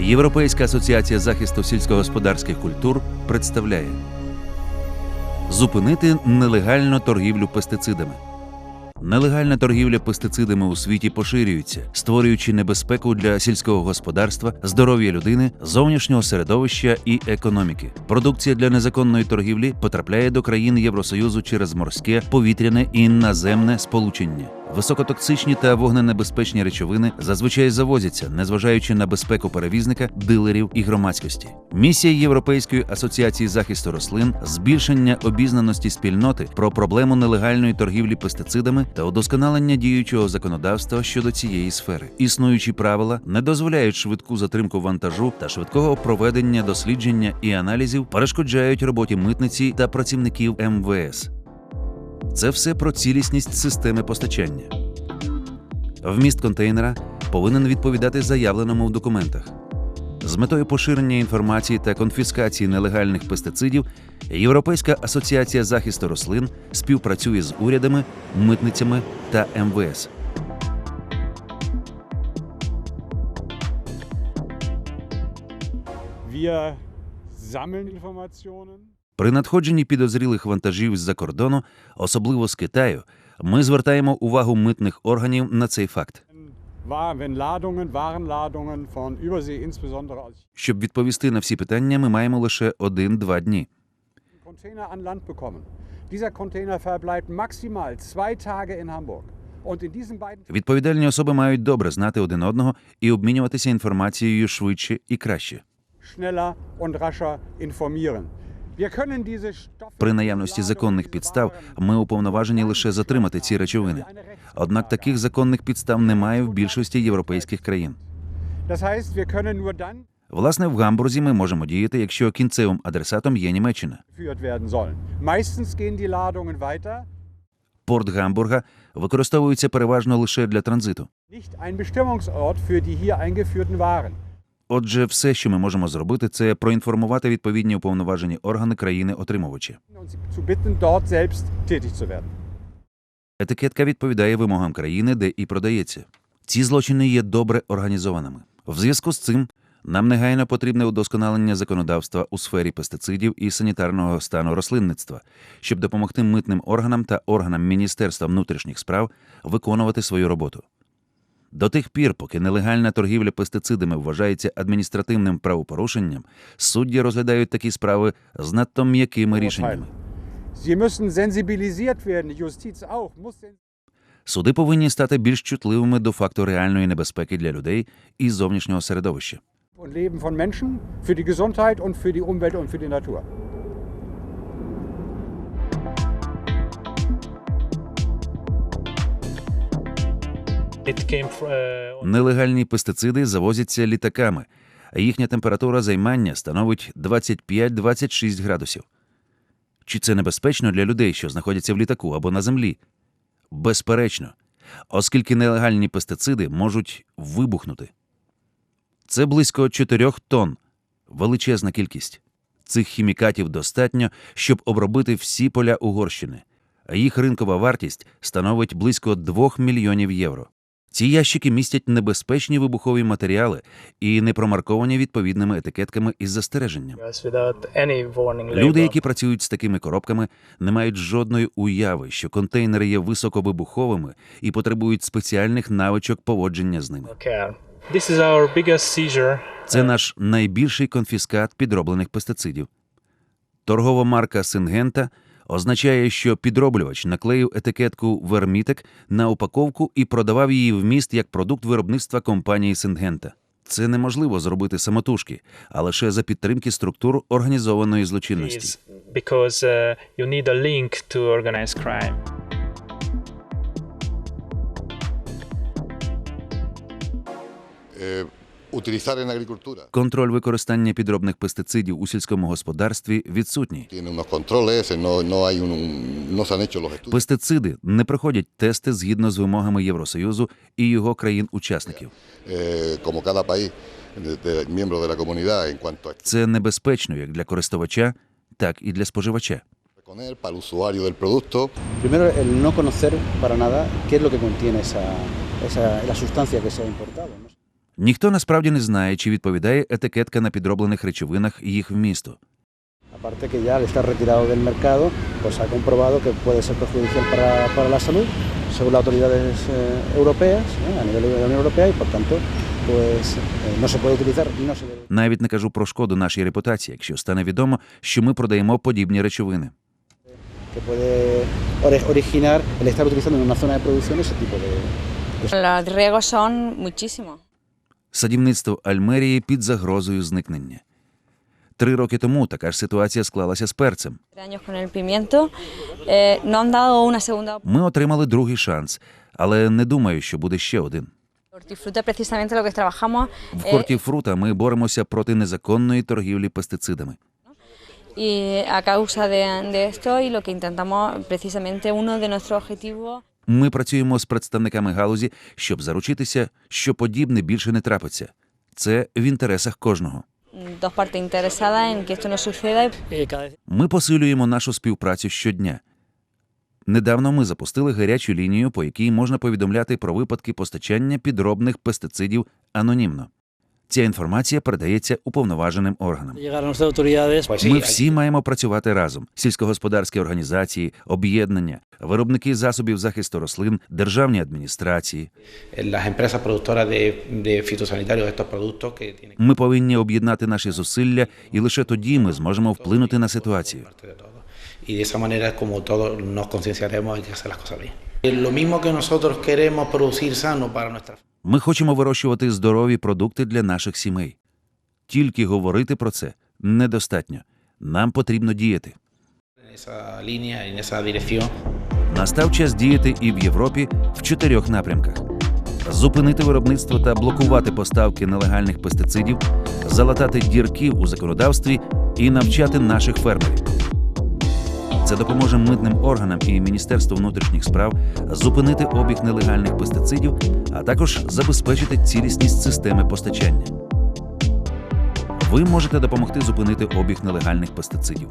Європейська асоціація захисту сільськогосподарських культур представляє зупинити нелегальну торгівлю пестицидами. Нелегальна торгівля пестицидами у світі поширюється, створюючи небезпеку для сільського господарства, здоров'я людини, зовнішнього середовища і економіки. Продукція для незаконної торгівлі потрапляє до країн Євросоюзу через морське, повітряне і наземне сполучення. Високотоксичні та вогненебезпечні речовини зазвичай завозяться, незважаючи на безпеку перевізника, дилерів і громадськості. Місія Європейської асоціації захисту рослин збільшення обізнаності спільноти про проблему нелегальної торгівлі пестицидами та удосконалення діючого законодавства щодо цієї сфери. Існуючі правила не дозволяють швидку затримку вантажу та швидкого проведення дослідження і аналізів, перешкоджають роботі митниці та працівників МВС. Це все про цілісність системи постачання. Вміст контейнера повинен відповідати заявленому в документах. З метою поширення інформації та конфіскації нелегальних пестицидів Європейська асоціація захисту рослин співпрацює з урядами, митницями та МВС. Wir sammeln Informationen. При надходженні підозрілих вантажів з-за кордону, особливо з Китаю, ми звертаємо увагу митних органів на цей факт. Щоб відповісти на всі питання, ми маємо лише один-два дні. Відповідальні особи мають добре знати один одного і обмінюватися інформацією швидше і краще. schneller und rascher informieren. При наявності законних підстав ми уповноважені лише затримати ці речовини. Однак таких законних підстав немає в більшості європейських країн. Власне, в Гамбурзі ми можемо діяти, якщо кінцевим адресатом є Німеччина. Порт Гамбурга використовується переважно лише для транзиту. Отже, все, що ми можемо зробити, це проінформувати відповідні уповноважені органи країни-отримувачі. Етикетка відповідає вимогам країни, де і продається. Ці злочини є добре організованими. В зв'язку з цим нам негайно потрібне удосконалення законодавства у сфері пестицидів і санітарного стану рослинництва, щоб допомогти митним органам та органам Міністерства внутрішніх справ виконувати свою роботу. До тих пір, поки нелегальна торгівля пестицидами вважається адміністративним правопорушенням, судді розглядають такі справи з надто м'якими рішеннями. Суди повинні стати більш чутливими до факту реальної небезпеки для людей і зовнішнього середовища. Нелегальні пестициди завозяться літаками, а їхня температура займання становить 25-26 градусів. Чи це небезпечно для людей, що знаходяться в літаку або на землі? Безперечно, оскільки нелегальні пестициди можуть вибухнути. Це близько 4 тонн величезна кількість. Цих хімікатів достатньо, щоб обробити всі поля Угорщини, а їх ринкова вартість становить близько 2 мільйонів євро. Ці ящики містять небезпечні вибухові матеріали і не промарковані відповідними етикетками із застереженням. Люди, які працюють з такими коробками, не мають жодної уяви, що контейнери є високовибуховими і потребують спеціальних навичок поводження з ними. Це наш найбільший конфіскат підроблених пестицидів. Торгова марка Сингента означає, що підроблювач наклеїв етикетку Вермітек на упаковку і продавав її в міст як продукт виробництва компанії Сингента. Це неможливо зробити самотужки, а лише за підтримки структур організованої злочинності. Because uh, you need a link to organized crime. Eh, utilizar en agricultura. Контроль використання підробних пестицидів у сільському господарстві відсутній. Tiene unos controles, eh, no, no, hay un, un- no se han hecho los estudios. Пестициди не проходять тести згідно з вимогами Євросоюзу і його країн-учасників. Eh, como cada país, de, de- miembro de la comunidad, en cuanto a Це небезпечно як для користувача, так і для споживача. poner para el usuario del producto Primero, el no conocer para nada qué es lo que contiene esa, esa- la sustancia que se ha importado. ¿no? Ніхто насправді не знає, чи відповідає етикетка на підроблених речовинах їх вмісту. Aparte que ya al estar retirado del mercado, pues ha comprobado que puede ser perjudicial para, para la salud, según las autoridades eh, europeas, eh, a nivel de la Unión Europea, y por tanto, pues eh, no se puede utilizar no se debe. Навіть не кажу про шкоду нашій репутації, якщо стане відомо, що ми продаємо подібні речовини. que puede ori- originar el estar utilizando en una zona de producción ese tipo de, Los riesgos son muchísimos. Садівництво Альмерії під загрозою зникнення. Три роки тому така ж ситуація склалася з перцем. Segunda Ми отримали другий шанс, але не думаю, що буде ще один. В Хортіфрута ми боремося проти незаконної торгівлі пестицидами. y a causa de, de esto y lo que intentamos precisamente uno de nuestros objetivos Ми працюємо з представниками галузі, щоб заручитися, що подібне більше не трапиться. Це в інтересах кожного. Ми посилюємо нашу співпрацю щодня. Недавно ми запустили гарячу лінію, по якій можна повідомляти про випадки постачання підробних пестицидів анонімно. Ця інформація передається уповноваженим органам. Ми всі маємо працювати разом: сільськогосподарські організації, об'єднання, виробники засобів захисту рослин, державні адміністрації. Ми повинні об'єднати наші зусилля, і лише тоді ми зможемо вплинути на ситуацію. Y de esa manera como todos nos concienciaremos hay que hacer las cosas bien. Lo mismo que nosotros queremos producir sano para nuestra Ми хочемо вирощувати здорові продукти для наших сімей. Тільки говорити про це недостатньо. Нам потрібно діяти. Настав час діяти і в Європі в чотирьох напрямках: зупинити виробництво та блокувати поставки нелегальних пестицидів, залатати дірки у законодавстві і навчати наших фермерів. Це допоможе митним органам і Міністерству внутрішніх справ зупинити обіг нелегальних пестицидів, а також забезпечити цілісність системи постачання. Ви можете допомогти зупинити обіг нелегальних пестицидів.